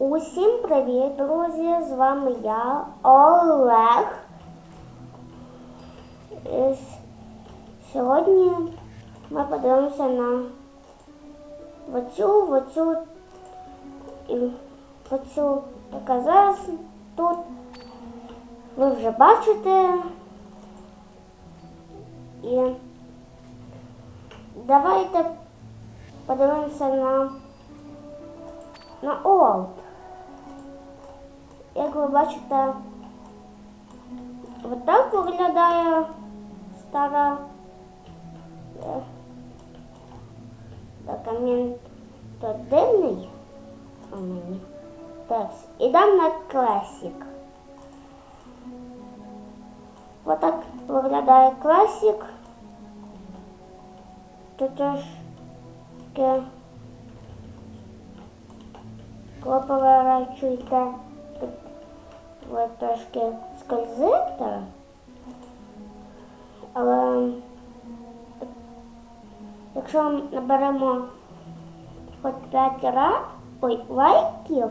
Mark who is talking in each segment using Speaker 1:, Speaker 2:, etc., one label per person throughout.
Speaker 1: Усім привіт, друзі! З вами я, Олег. І Сьогодні ми подивимося на оцю, оцю і оцю, яка зараз тут. Ви вже бачите. І давайте подивимося на, на Олд. Як ви бачите, отак виглядає стара е, так, він то дивний у мені текст. Ідемо на класік. Отак виглядає класік. Тут трошки коли поворачуєте, Тут трошки скользите. Але якщо ми наберемо хоч 5 раз, ой, лайків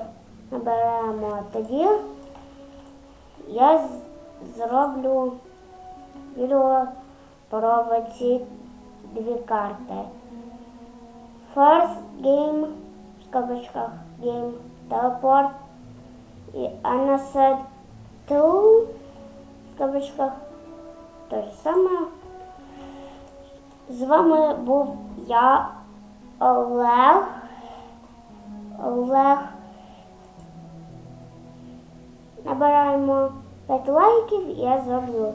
Speaker 1: наберемо, тоді я зроблю відео про ці дві карти. First game в скобочках game teleport і Unacid 2 в скобочках те ж саме. З вами був я, Олег. Олег. Набираємо 5 лайків і я зроблю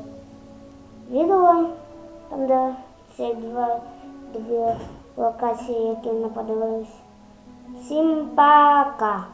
Speaker 1: відео, там де ці два, дві локації, які ми подивились. Всім пока!